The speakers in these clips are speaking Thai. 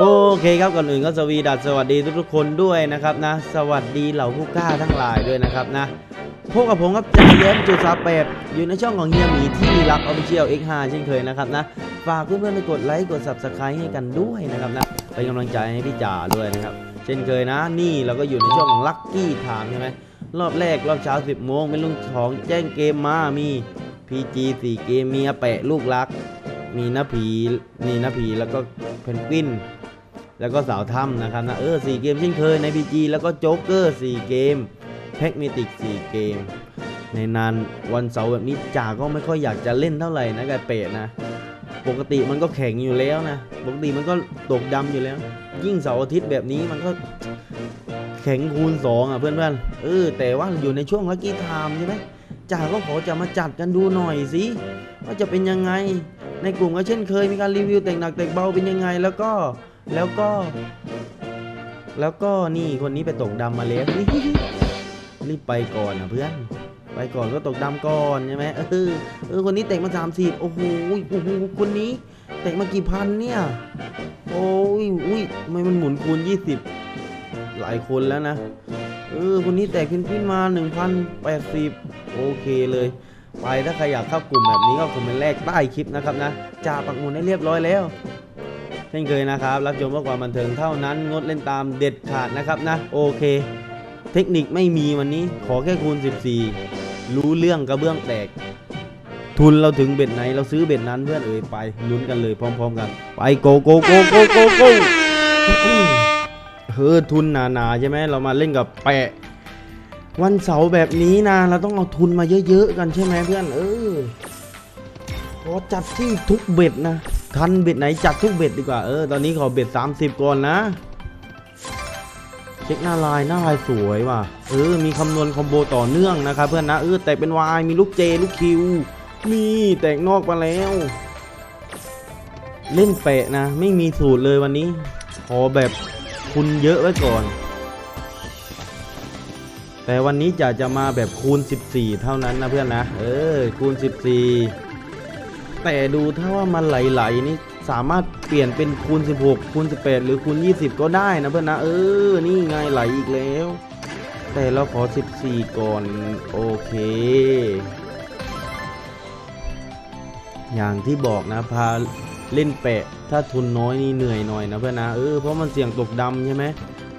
โอเคครับก่อนอื่นก็สวีดัสสวัสดีทุกๆคนด้วยนะครับนะ สวัสดีเหล่าผู้กล้าทั้งหลายด้วยนะครับนะพบกับผมครับจ่าเย้มจุดสาเป็ดอยู่ในช่องของเฮียหมีที่รักออฟฟิเชียล X5 เช่นเคยนะครับนะ ฝากเพื่อนๆไปกดไลค์กด subscribe ให้กันด้วยนะครับนะเป็นกำลังใจให้พี่จ่าด้วยนะครับ เช่นเคยนะ นี่เราก็อยู่ในช่วงของลัคกี้ถามใช่ไหมรอบแรกรอบเช้า 10โมงเป็นลุงของแจ้งเกมมามี PG 4เกมมีอาแปะลูกรัก มีน้าผีมีน้าผีแล้วก็เพนกวิน แล้วก็สาวถ้ำนะครับนะเออสี่เกมเช่นเคยใน PG แล้วก็โจ๊กเกอร์สี่เกมแพ็กมิติกสี่เกม ในนานวันเสาร์แบบนี้จ่าก็ไม่ค่อยอยากจะเล่นเท่าไหร่นะไก่เป็ดนะ ปกติมันก็แข็งอยู่แล้วนะ ปกติมันก็ตกดำอยู่แล้ว ยิ่งเสาร์อาทิตย์แบบนี้มันก็แข็งคูณสองอะเพื่อนๆเออแต่ว่าอยู่ในช่วงลักกี้ไทม์ใช่ไหมจ่าก็ขอจะมาจัดกันดูหน่อยสิว่าจะเป็นยังไง ในกลุ่มก็เช่นเคยมีการรีวิวแต่งหนักแต่งเบาเป็นยังไง แล้วก็แล้วก็ แล้วก็นี่คนนี้ไปตกดำมาแล้วรีบไปก่อนนะเพื่อน ไปก่อนก็ตกดำก่อนใช่ไหมเออเออคนนี้เตะมาสามสิบโอ้โหโอ้โหคนนี้เตะมากี่พันเนี่ยโอ้ยอุ้ยทำไมมันหมุนคูณยี่สิบหลายคนแล้วนะเออคนนี้แตกขึ้นขึ้นมา1,080 โอเคเลย ไปถ้าใครอยากเข้ากลุ่มแบบนี้ก็คอมเมนต์แรกใต้คลิปนะครับนะจ่าปักหมุดให้เรียบร้อยแล้วเช่นเคยนะครับ รับชมเพื่อความบันเทิงเท่านั้นงดเล่นตามเด็ดขาดนะครับนะ โอเค เทคนิคไม่มีวันนี้ขอแค่คูณ 14 รู้เรื่องกระเบื้องแตก ทุนเราถึงเบ็ดไหนเราซื้อเบ็ดนั้นเพื่อนเอ่ยไปลุ้นกันเลยพร้อม ๆ กัน ไปโกโกโกโกโกโกเฮ้อทุนหนาๆใช่ไหมเรามาเล่นกับแปะ วันเสาร์แบบนี้นะเราต้องเอาทุนมาเยอะๆกันใช่ไหมเพื่อนเออขอจัดที่ทุกเบ็ดนะทันเบ็ดไหนจัดทุกเบ็ดดีกว่าเออตอนนี้ขอเบ็ด 30 ก่อนนะ เช็คหน้าลายหน้าลายสวยว่ะเออมีคำนวณคอมโบต่อเนื่องนะครับเพื่อนนะเออแตกเป็นวายมีลูกเจลูกคิวนี่แตกนอกมาแล้ว เล่นเปะนะ ไม่มีสูตรเลยวันนี้ ขอแบบคุณเยอะไว้ก่อน แต่วันนี้จะจะมาแบบคูณ 14 เท่านั้นนะเพื่อนนะ เออคูณ 14 แต่ดูถ้าว่ามันไหลๆนี่สามารถเปลี่ยนเป็นคูณ 16 คูณ 18 หรือคูณ 20 ก็ได้นะเพื่อนนะ เออ นี่ไงไหลอีกแล้ว แต่เราขอ 14 ก่อน โอเค อย่างที่บอกนะพาเล่นแปะ ถ้าทุนน้อยนี่เหนื่อยหน่อยนะเพื่อนนะ เออ เพราะมันเสี่ยงตกดำใช่ไหม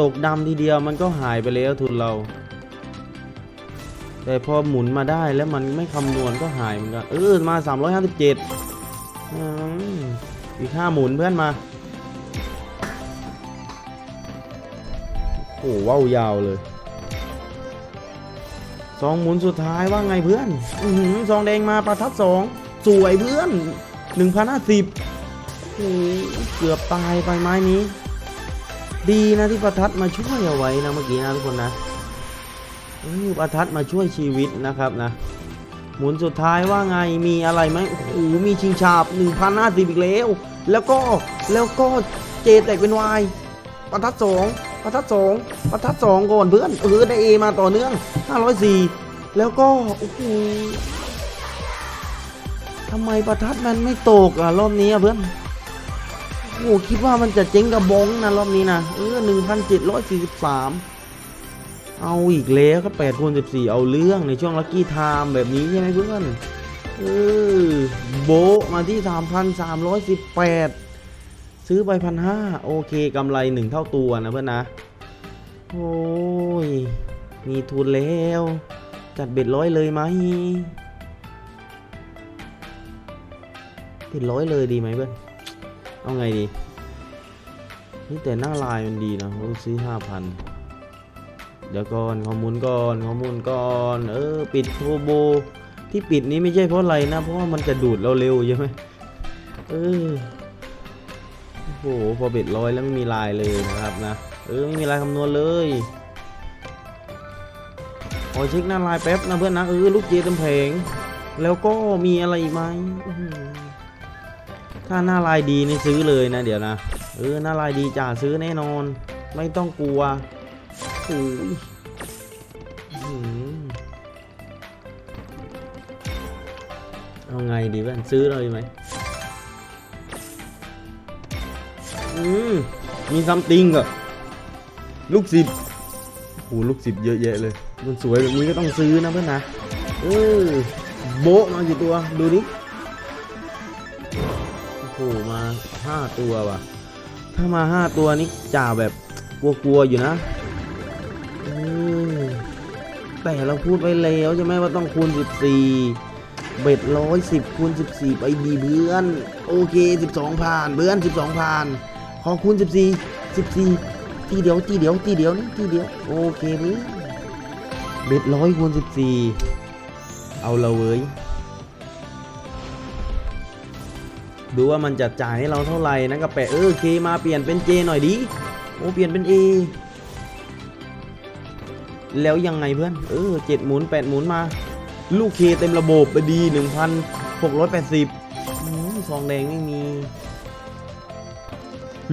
ตกดำทีเดียวมันก็หายไปแล้วทุนเรา แต่พอหมุนมาได้แล้วมันไม่คำนวณก็หายเหมือนกัน เออ มา 357อืมอีกห้าหมุนเพื่อนมา โอ้โหว้าวยาวเลยสองหมุนสุดท้ายว่าไงเพื่อน อือหือซองแดงมาประทัดสองสวยเพื่อนหนึ่งพันห้าสิบโอ้เกือบตายไปไม้นี้ ดีนะที่ประทัดมาช่วยเอาไว้นะเมื่อกี้นะทุกคนนะ ประทัดมาช่วยชีวิตนะครับนะ หมุนสุดท้ายว่าไงมีอะไรไหมโอ้โหมีชิงชาบ1,050อีกแล้ว แล้วก็แล้วก็เจแตกเป็นวายประทัดสองประทัดสองประทัดสองก่อนเพื่อนเออได้เอมาต่อเนื่อง504แล้วก็โอ้โหทำไมประทัดมันไม่ตกอะรอบนี้อะเพื่อนโอ้คิดว่ามันจะเจ๊งกระบงนะรอบนี้นะเออ1,743เจ็ดร้อยสี่สิบสาม เอาอีกแล้วก็8คูณ14เอาเรื่องในช่วงลัคกี้ไทม์แบบนี้ใช่ไหมเพื่อนเออโบมาที่3,318ซื้อไปพันห้าโอเคกำไรหนึ่งเท่าตัวนะเพื่อนนะโอ้ย มีทุนแล้ว จัดเบ็ดร้อยเลยไหมเบ็ดร้อยเลยดีไหมเพื่อนเอาไงดี นี่แต่หน้าลายมันดีนะซื้อห้าพัน เดี๋ยวก่อนข้อมูลก่อนข้อมูลก่อนเออปิดโทโบที่ปิดนี้ไม่ใช่เพราะอะไรนะ เพราะว่ามันจะดูดเราเร็วใช่ไหมเออโอ้โหพอเบ็ดร้อยแล้วไม่มีลายเลยนะครับนะเออไม่มีลายคำนวณเลยขอเช็คหน้าลายแป๊บนะเพื่อนนะเออลูกเจเต็มเพลงแล้วก็มีอะไรอีกไหมถ้าหน้าลายดีนี่ซื้อเลยนะเดี๋ยวนะเออหน้าลายดีจ่าซื้อแน่นอน ไม่ต้องกลัว หเอาไงดีเพื่อนซื้อเลยไหมอืมมีซัมติงกับลูกศิษย์โอ้โหลูกศิษย์เยอะแยะเลย มันสวยแบบนี้ก็ต้องซื้อนะเพื่อนนะเออโบะมากี่ตัวดูดิโอ้โหมาห้าตัวว่ะ ถ้ามาห้าตัวนี้จ่าแบบกลัวๆอยู่นะ แต่เราพูดไปแล้วใช่ไหมว่าต้องคูณ 14 เบ็ดร้อยสิบคูณ 14 ไปดีเพื่อน โอเค 12 ผ่านเพื่อน 12 ผ่าน ขอคูณ 14 14 ทีเดียวทีเดียวทีเดียวนี่ทีเดียว โอเคเพื่อนเบ็ดร้อยคูณ 14 เอาละเว้ยดูว่ามันจะจ่ายให้เราเท่าไหร่นะกับแปะเออเคมาเปลี่ยนเป็นเจหน่อยดิโอ้เปลี่ยนเป็นเอ แล้วยังไงเพื่อน เออเจ็ดหมุนแปดหมุนมา ลูกเคเต็มระบบไปดีหนึ่งพันหกร้อยแปดสิบซองแดงไม่มี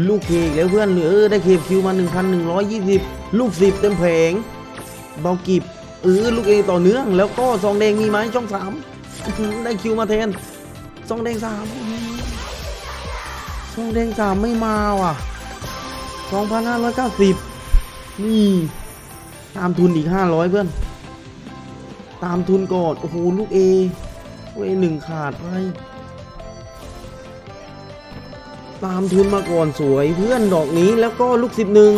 ลูกเคอีกแล้วเพื่อนเออได้เคคิวมาหนึ่งพันหนึ่งร้อยยี่สิบลูกสิบเต็มแผง เบากิบเออลูกเอต่อเนื่อง แล้วก็ซองแดงมีไหมช่องสามได้คิวมาแทนซองแดงสามซองแดงสามไม่มาว่ะสองพันห้าร้อยเก้าสิบนี่ ตามทุนอีกห้าร้อยเพื่อน ตามทุนก่อน โอ้โห ลูกเอเวยหนึ่งขาดไป ตามทุนมาก่อนสวยเพื่อนดอกนี้แล้วก็ลูกสิบหนึ่ง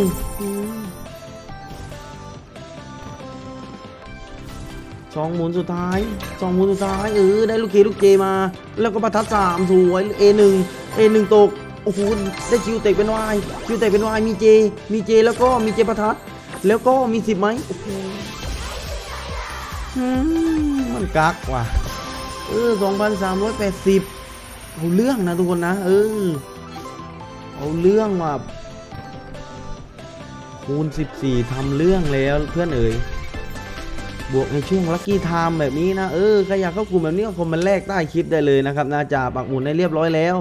สองหมุนสุดท้ายสองหมุนสุดท้ายเออได้ลูกเคลูกเจมา แล้วก็ประทัดสามสวยเอหนึ่งเอหนึ่งตกโอ้โหได้คิวเตะเป็นวายคิวเตะเป็นวายมีเจ มีเจแล้วก็มีเจประทัด แล้วก็มีสิบไหมโอ้โหอืมมันกักว่ะ เออสองพันสามร้อยแปดสิบเอาเรื่องนะทุกคนนะ เออ เอาเรื่องว่ะคูณ14ทำเรื่องแล้วเพื่อนเอ๋ยบวกในช่วงลัคกี้ไทม์แบบนี้นะ เออใครอยากเข้ากลุ่มแบบนี้ก็คอมเมนต์แรกใต้คลิปได้เลยนะครับนาจ่าปักหมุดให้เรียบร้อยแล้ว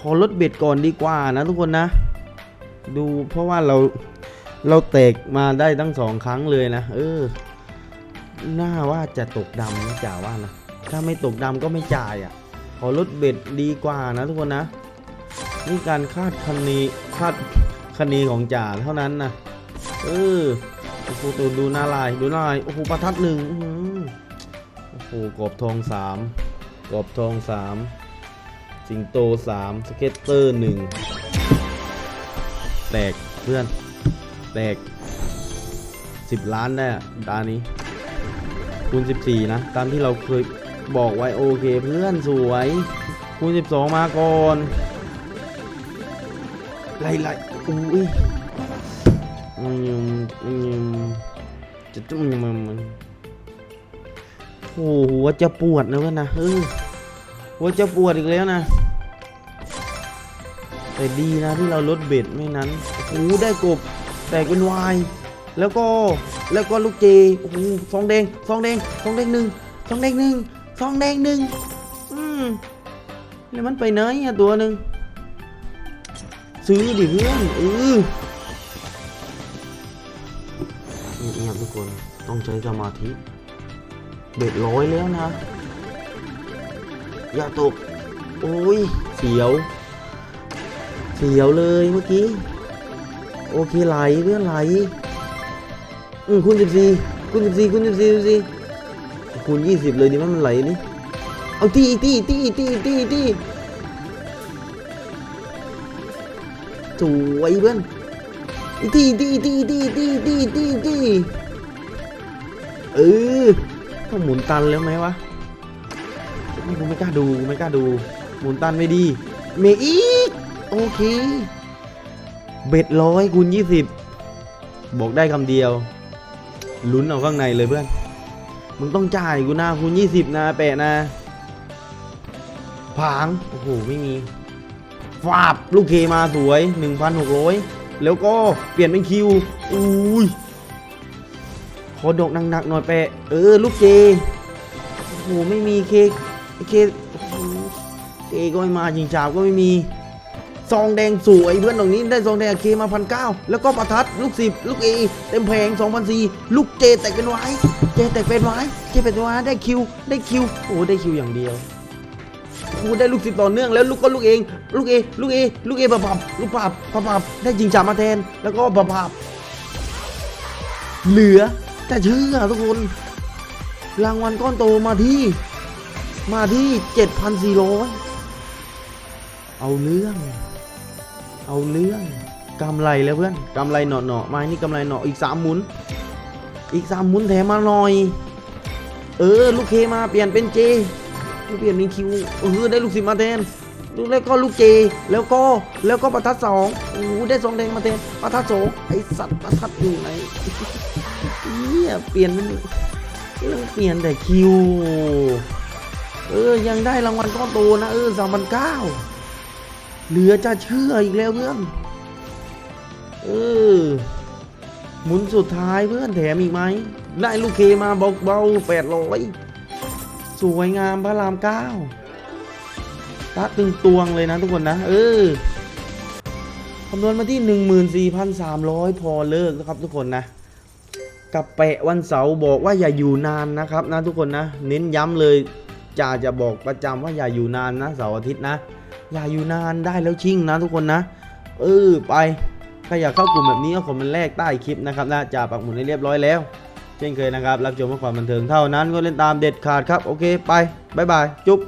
ขอลดเบ็ดก่อนดีกว่านะทุกคนนะ ดูเพราะว่าเรา เราแตกมาได้ทั้งสองครั้งเลยนะ เออ น่าว่าจะตกดำนะจ่าว่านะ ถ้าไม่ตกดำก็ไม่จ่ายอะ ขอลดเบ็ดดีกว่านะทุกคนนะ นี่การคาดคะเนคาดคะเนของจ่าเท่านั้นนะเออโอ้โหตัวดูหน้าลายดูหน้าลายโอ้โหประทัดหนึ่งโอ้โหกรอบทองสามกรอบทองสามสิงโตสามสเก็ตเตอร์หนึ่งแตกเพื่อน แตกสิบล้านได้อะตานี้คูณ14 นะ ตามที่เราเคยบอกไว้โอเคเพื่อนสวยคูณ12 มาก่อนไล่ไล่อุ้ยอืมอืมจะจุ่มมันมันโอ้โหหัวจะปวดนะเพื่อนนะเออหัวจะปวดอีกแล้วนะ แต่ดีนะที่เราลดเบ็ดไม่นั้นโอ้ได้กบ แตกเป็นวาย แล้วก็แล้วก็ลูกเจโอ้โหซองแดงซองแดงซองแดงหนึ่งซองแดงหนึ่งซองแดงหนึ่งอืมแล้วมันไปไหนอะตัวหนึ่งซื้อดิเพื่อนเออเงียบๆทุกคนต้องใช้สมาธิเบ็ดร้อยแล้วนะ อย่าตก โอ้ยเสียว เสียวเลยเมื่อกี้ โอเคไหลเพื่อนไหลอืมคูณสิบสี่คูณสิบสี่คูณสิบสี่สิคูณยี่สิบเลยดิมันมันไหลนี่เอาตีตีตีตีตีตีสวยเพื่อนตีตีตีตีตีตีตีตีเออต้องหมุนตันแล้วไหมวะไม่กูไม่กล้าดูกูไม่กล้าดู หมุนตันไม่ดี เมอีกโอเค เบ็ดร้อยคูณยี่สิบบอกได้คำเดียว ลุ้นเอาข้างในเลยเพื่อน มึงต้องจ่ายกูนะคูณ20นะแปะนะผาง โอ้โห ไม่มีฟาบลูกเคมาสวย 1,600 แล้วก็เปลี่ยนเป็นคิว อุ้ยขอดอกหนักๆหน่อยแปะ เออ ลูกเจโอ้โห ไม่มีเคเคโอ้โหเคก็ไม่มาจิงจาบก็ไม่มี ซองแดงสวยเพื่อนตรงนี้ได้ซองแดงเคมาพันเก้าแล้วก็ประทัดลูกสิบลูกเอเต็มแผงสองพันสี่ลูกเจแตกเป็นไว้เจแตกเป็นไว้เจเป็นไว้ได้คิวได้คิวโอ้ได้คิวอย่างเดียวกูได้ลูกสิบต่อเนื่องแล้วลูกก็ลูกเอง ลูกเอลูกเอลูกเอปับปับลูกปับปับปับได้จิงจับมาแทน แล้วก็ปับปับเหลือแต่เชื่อทุกคน รางวัลก้อนโตมาที่ มาที่ 7,400 เอาเรื่อง เอาเรื่องกำไรแล้วเพื่อนกำไรหนาะเนาะๆมานี่กำไรหนาะอีกสามหมุน อีกสามหมุนแถมมาหน่อย เออ ลูกเคมาเปลี่ยนเป็นเจลูกเปลี่ยนเป็นคิวเออได้ลูกสิมาแทนลูกแล้วก็ลูกเจ แล้วก็แล้วก็ประทัดสองโอ้ได้สองแดงมาแทนประทัดสองไอสัตว์ประทัดอยู่ไหนเฮียเปลี่ยนเป็นเรื่องเปลี่ยนแต่คิว เออยังได้รางวัลก้อนโตนะเออสามพันเก้า เหลือจะเชื่ออีกแล้วเพื่อน เออ หมุนสุดท้ายเพื่อนแถมอีกไหม ได้ลูกเคมาเบาเบาแปดร้อยสวยงามพระรามเก้าตาตึงตวงเลยนะทุกคนนะ เออคำนวณมาที่ 14,300 พอเลิกนะครับทุกคนนะ กับแปะวันเสาร์บอกว่าอย่าอยู่นานนะครับนะทุกคนนะ เน้นย้ำเลย จ่าจะบอกประจำว่าอย่าอยู่นานนะเสาร์อาทิตย์นะ อย่าอยู่นานได้แล้วชิ่งนะทุกคนนะ เออไปใครอยากเข้ากลุ่มแบบนี้ก็คอมเมนต์แรกใต้คลิปนะครับนะจ่าปักหมุดให้เรียบร้อยแล้ว เช่นเคยนะครับ รับชมเพื่อความบันเทิงเท่านั้นก็เล่นตามเด็ดขาดครับ โอเคไปบ๊ายบายจุ๊บ